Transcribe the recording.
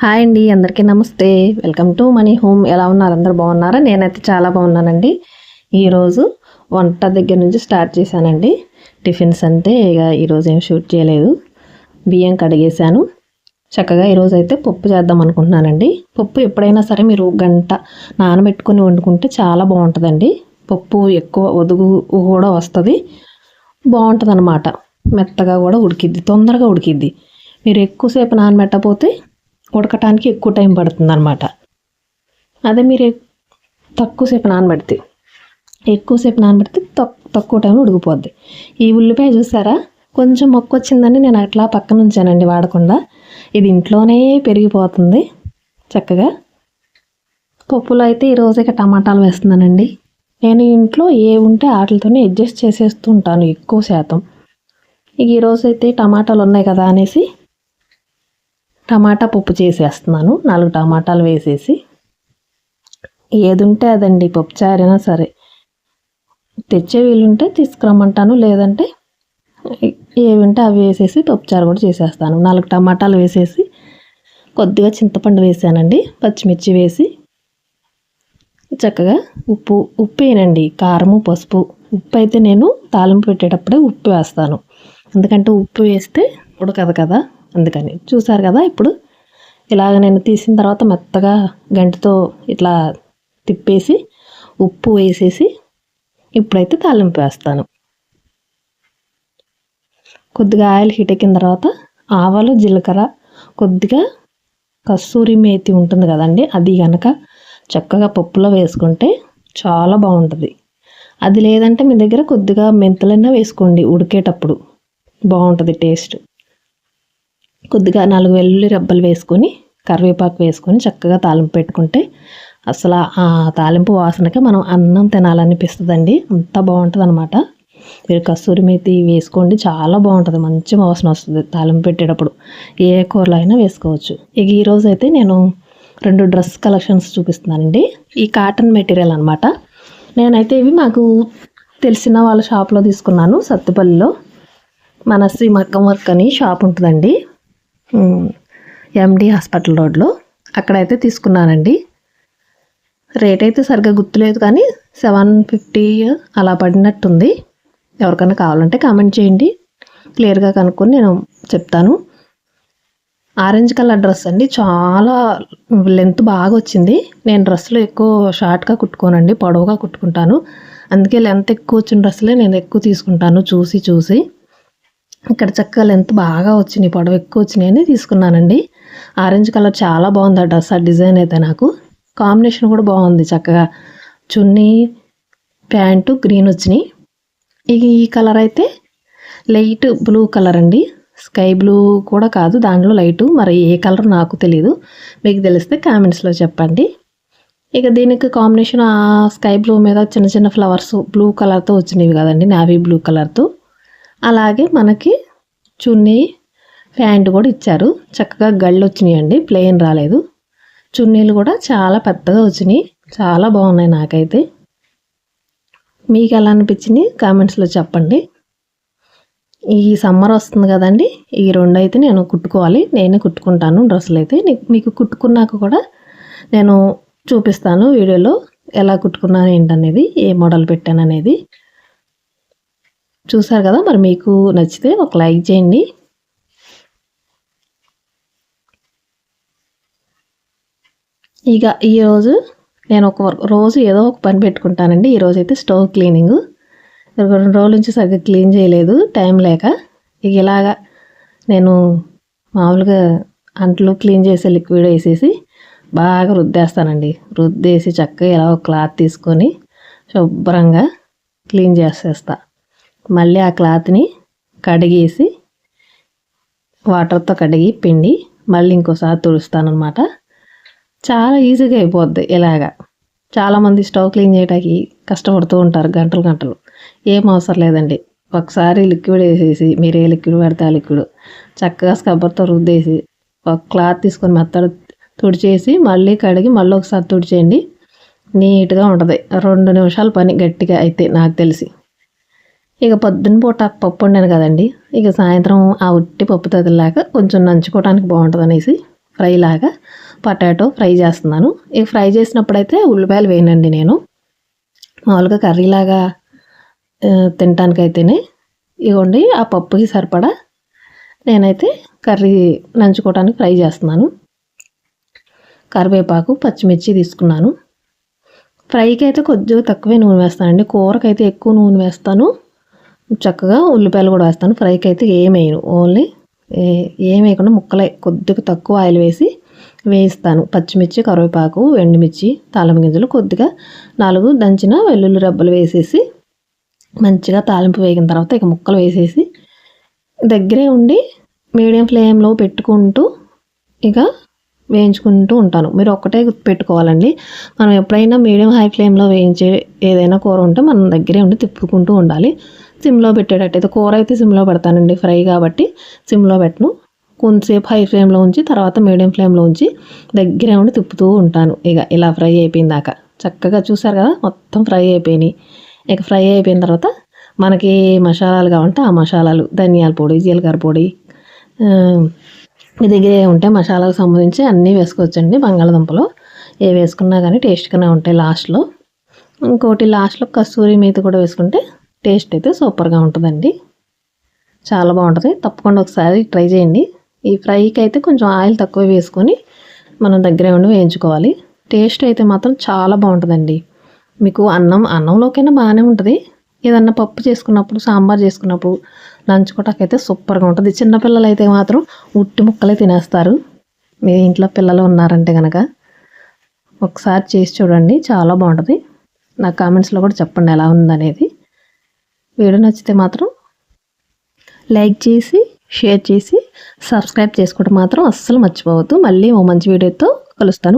Hi అండి అందరికీ నమస్తే. Welcome to money home. ఎలా ఉన్నారు? అందరు బాగున్నారా? నేనైతే చాలా బాగున్నానండి. ఈరోజు వంట దగ్గర నుంచి స్టార్ట్ చేశానండి. టిఫిన్స్ అంటే ఇక ఈరోజు ఏం షూట్ చేయలేదు. బియ్యం కడిగేశాను. చక్కగా ఈరోజు అయితే పప్పు చేద్దాం అనుకుంటున్నానండి. పప్పు ఎప్పుడైనా సరే మీరు గంట నానబెట్టుకొని వండుకుంటే చాలా బాగుంటుందండి. పప్పు ఎక్కువ ఒదుగు కూడా వస్తుంది. బాగుంటుంది అన్నమాట మెత్తగా కూడా ఉడికిద్ది తొందరగా ఉడికిద్ది. మీరు ఎక్కువసేపు నానబెట్టకపోతే ఉడకటానికి ఎక్కువ టైం పడుతుంది అనమాట అదే మీరు తక్కువసేపు నానబెడితే ఎక్కువసేపు నానబెడితే తక్ తక్కువ టైంలో ఉడికిపోద్ది. ఈ ఉల్లిపాయ చూసారా? కొంచెం మొక్క వచ్చిందని నేను అట్లా పక్కన ఉంచానండి వాడకుండా. ఇది ఇంట్లోనే పెరిగిపోతుంది చక్కగా. పప్పులో అయితే ఈరోజు ఇక టమాటాలు వేస్తున్నానండి. నేను ఇంట్లో ఏ ఉంటే వాటితోనే అడ్జస్ట్ చేసేస్తూ ఉంటాను ఎక్కువ శాతం. ఇక ఈరోజు అయితే టమాటాలు ఉన్నాయి కదా అనేసి టమాటా పప్పు చేసేస్తున్నాను. నాలుగు టమాటాలు వేసేసి. ఏది ఉంటే అదండి పప్పు చారైనా సరే. తెచ్చే వీలుంటే తీసుకురమ్మంటాను. లేదంటే ఏవి ఉంటే అవి వేసేసి పప్పుచారు కూడా చేసేస్తాను. నాలుగు టమాటాలు వేసేసి కొద్దిగా చింతపండు వేసానండి. పచ్చిమిర్చి వేసి చక్కగా ఉప్పు ఉప్పు వేయనండి. కారము పసుపు. ఉప్పు అయితే నేను తాలింపు పెట్టేటప్పుడే ఉప్పు వేస్తాను. ఎందుకంటే ఉప్పు వేస్తే ఉడకదు కదా. అందుకని. చూసారు కదా ఇప్పుడు? ఇలాగ నేను తీసిన తర్వాత మెత్తగా గంటితో ఇట్లా తిప్పేసి ఉప్పు వేసేసి ఇప్పుడైతే తాలింపు వేస్తాను. కొద్దిగా ఆయిల్ హీట్ ఎక్కిన తర్వాత ఆవాలు జీలకర్ర కొద్దిగా కస్తూరి మేతి ఉంటుంది కదండి అది కనుక చక్కగా పప్పులో వేసుకుంటే చాలా బాగుంటుంది. అది లేదంటే మీ దగ్గర కొద్దిగా మెంతులైనా వేసుకోండి ఉడికేటప్పుడు. బాగుంటుంది టేస్ట్. కొద్దిగా నాలుగు వెల్లుల్లి రెబ్బలు వేసుకొని కరివేపాకు వేసుకొని చక్కగా తాలింపు పెట్టుకుంటే అసలు ఆ తాలింపు వాసనకి మనం అన్నం తినాలనిపిస్తుందండి. అంత బాగుంటుంది అనమాట మీరు కస్తూరి మేతి వేసుకోండి చాలా బాగుంటుంది. మంచి వాసన వస్తుంది తాలింపు పెట్టేటప్పుడు. ఏ కూరలో అయినా వేసుకోవచ్చు. ఇక ఈరోజు అయితే నేను రెండు డ్రెస్ కలెక్షన్స్ చూపిస్తున్నానండి. ఈ కాటన్ మెటీరియల్ అనమాట నేనైతే ఇవి మాకు తెలిసిన వాళ్ళ షాప్లో తీసుకున్నాను. సత్తుపల్లిలో మన శ్రీ మగ్గం వర్క్ అని షాప్ ఉంటుందండి. ఎండి హాస్పిటల్ రోడ్లో. అక్కడైతే తీసుకున్నానండి. రేట్ అయితే సరిగ్గా గుర్తులేదు కానీ సెవెన్ ఫిఫ్టీ అలా పడినట్టుంది. ఎవరికైనా కావాలంటే కామెంట్ చేయండి. క్లియర్గా కనుక్కొని నేను చెప్తాను. ఆరెంజ్ కలర్ డ్రెస్ అండి. చాలా లెంత్ బాగా వచ్చింది. నేను డ్రెస్సులు ఎక్కువ షార్ట్గా కుట్టుకోనండి. పొడవుగా కుట్టుకుంటాను. అందుకే లెంత్ ఎక్కువ వచ్చిన డ్రెస్సులే నేను ఎక్కువ తీసుకుంటాను. చూసి చూసి. ఇక్కడ చక్కగా లెంత్ బాగా వచ్చినాయి పొడవు ఎక్కువ వచ్చినాయని తీసుకున్నానండి. ఆరెంజ్ కలర్ చాలా బాగుంది ఆ డ్రెస్ ఆ డిజైన్ అయితే నాకు. కాంబినేషన్ కూడా బాగుంది చక్కగా. చున్నీ ప్యాంటు గ్రీన్ వచ్చినాయి. ఇక ఈ కలర్ అయితే లైట్ బ్లూ కలర్ అండి. స్కై బ్లూ కూడా కాదు దాంట్లో లైటు మరి ఏ కలర్ నాకు తెలియదు మీకు తెలిస్తే కామెంట్స్లో చెప్పండి. ఇక దీనికి కాంబినేషన్ ఆ స్కై బ్లూ మీద చిన్న చిన్న ఫ్లవర్స్ బ్లూ కలర్తో వచ్చినవి కదండి నావీ బ్లూ కలర్తో అలాగే మనకి చున్నీ ప్యాంట్ కూడా ఇచ్చారు. చక్కగా గళ్ళు వచ్చినాయండి. ప్లెయిన్ రాలేదు. చున్నీలు కూడా చాలా పెద్దగా వచ్చినాయి. చాలా బాగున్నాయి నాకైతే. మీకు ఎలా అనిపించింది? కామెంట్స్లో చెప్పండి. ఈ సమ్మర్ వస్తుంది కదండి. ఈ రెండు అయితే నేను కుట్టుకోవాలి. నేనే కుట్టుకుంటాను డ్రెస్సులు అయితే. మీకు కుట్టుకున్నాక కూడా నేను చూపిస్తాను వీడియోలో ఎలా కుట్టుకున్నాను ఏంటనేది ఏ మోడల్ పెట్టాను అనేది చూసారు కదా మరి మీకు నచ్చితే ఒక లైక్ చేయండి. ఇక ఈరోజు నేను ఒక రోజు ఏదో ఒక పని పెట్టుకుంటానండి. ఈరోజు అయితే స్టవ్ క్లీనింగ్. రెండు రోజుల నుంచి సరిగ్గా క్లీన్ చేయలేదు టైం లేక. ఇక ఇలాగా నేను మామూలుగా అంట్లు క్లీన్ చేసే లిక్విడ్ వేసేసి బాగా రుద్దేస్తానండి. రుద్దేసి చక్కగా ఇలా ఒక క్లాత్ తీసుకొని శుభ్రంగా క్లీన్ చేసేస్తాను మళ్ళీ ఆ క్లాత్ని కడిగేసి వాటర్తో కడిగి పిండి మళ్ళీ ఇంకోసారి తుడుస్తానమాట చాలా ఈజీగా అయిపోద్ది ఇలాగా. చాలామంది స్టవ్ క్లీన్ చేయడానికి కష్టపడుతూ ఉంటారు గంటలు గంటలు. ఏం అవసరం లేదండి. ఒకసారి లిక్విడ్ వేసేసి మీరు ఏ లిక్విడ్ పెడితే ఆ లిక్విడ్ చక్కగా స్కబ్బర్తో రుద్దేసి ఒక క్లాత్ తీసుకొని మెత్తడు తుడిచేసి మళ్ళీ కడిగి మళ్ళీ ఒకసారి తుడిచేయండి. నీట్గా ఉంటుంది. రెండు నిమిషాల పని గట్టిగా అయితే నాకు తెలిసి. ఇక పొద్దున్న పూట పప్పు వండాను కదండి. ఇక సాయంత్రం ఆ ఉట్టి పప్పు తదిలాగా కొంచెం నంచుకోవడానికి బాగుంటుంది అనేసి ఫ్రై లాగా పొటాటో ఫ్రై చేస్తున్నాను. ఇక ఫ్రై చేసినప్పుడైతే ఉల్లిపాయలు వేయనండి నేను. మామూలుగా కర్రీలాగా తినటానికైతేనే ఇవ్వండి ఆ పప్పుకి సరిపడా నేనైతే కర్రీ నంచుకోవడానికి ఫ్రై చేస్తున్నాను. కరివేపాకు పచ్చిమిర్చి తీసుకున్నాను. ఫ్రైకి అయితే కొద్దిగా తక్కువే నూనె వేస్తానండి. కూరకైతే ఎక్కువ నూనె వేస్తాను. చక్కగా ఉల్లిపాయలు కూడా వేస్తాను. ఫ్రైకి అయితే ఏం వేయను. ఓన్లీ ఏ- ఏం వేయకుండా ముక్కలే కొద్దిగా తక్కువ ఆయిల్ వేసి వేయిస్తాను. పచ్చిమిర్చి కరివేపాకు ఎండుమిర్చి తాళం గింజలు కొద్దిగా నాలుగు దంచిన వెల్లుల్లి రబ్బలు వేసేసి మంచిగా తాలింపు వేగిన తర్వాత ఇక ముక్కలు వేసేసి దగ్గరే ఉండి మీడియం ఫ్లేమ్లో పెట్టుకుంటూ ఇక వేయించుకుంటూ ఉంటాను. మీరు ఒక్కటే పెట్టుకోవాలండి. మనం ఎప్పుడైనా మీడియం హై ఫ్లేమ్లో వేయించే ఏదైనా కూర ఉంటే మనం దగ్గరే ఉండి తిప్పుకుంటూ ఉండాలి. సిమ్లో పెట్టేటట్టయితే కూర అయితే సిమ్లో పెడతానండి ఫ్రై కాబట్టి సిమ్లో పెట్టను. కొంతసేపు హై ఫ్లేమ్లో ఉంచి తర్వాత మీడియం ఫ్లేమ్లో ఉంచి దగ్గరే ఉండి తిప్పుతూ ఉంటాను. ఇక ఇలా ఫ్రై అయిపోయిన దాకా చక్కగా చూసారు కదా మొత్తం ఫ్రై అయిపోయినాయి. ఇక ఫ్రై అయిపోయిన తర్వాత మనకి మసాలాలు కావాలంటే ఆ మసాలాలు ధనియాల పొడి జీలకర్ర పొడి మీ దగ్గర ఉంటే మసాలాకు సంబంధించి అన్నీ వేసుకోవచ్చండి బంగాళదుంపలు. ఏ వేసుకున్నా కానీ టేస్ట్గానే ఉంటాయి లాస్ట్లో. ఇంకోటి లాస్ట్లో కస్తూరి మేతి కూడా వేసుకుంటే టేస్ట్ అయితే సూపర్గా ఉంటుందండి. చాలా బాగుంటుంది. తప్పకుండా ఒకసారి ట్రై చేయండి. ఈ ఫ్రైకి అయితే కొంచెం ఆయిల్ తక్కువ వేసుకొని మనం దగ్గరే ఉండి వేయించుకోవాలి. టేస్ట్ అయితే మాత్రం చాలా బాగుంటుందండి. మీకు అన్నం అన్నంలోకైనా బాగానే ఉంటుంది. ఏదన్నా పప్పు చేసుకున్నప్పుడు సాంబార్ చేసుకున్నప్పుడు నంచుకోవటానికైతే సూపర్గా ఉంటుంది. చిన్నపిల్లలు అయితే మాత్రం ఉట్టి ముక్కలే తినేస్తారు. మీ ఇంట్లో పిల్లలు ఉన్నారంటే కనుక ఒకసారి చేసి చూడండి. చాలా బాగుంటుంది. నా కామెంట్స్లో కూడా చెప్పండి ఎలా ఉందనేది. వీడియో నచ్చితే మాత్రం లైక్ చేసి షేర్ చేసి సబ్స్క్రైబ్ చేసుకోవడం మాత్రం అస్సలు మర్చిపోవద్దు. మళ్ళీ ఓ మంచి వీడియోతో కలుస్తాను.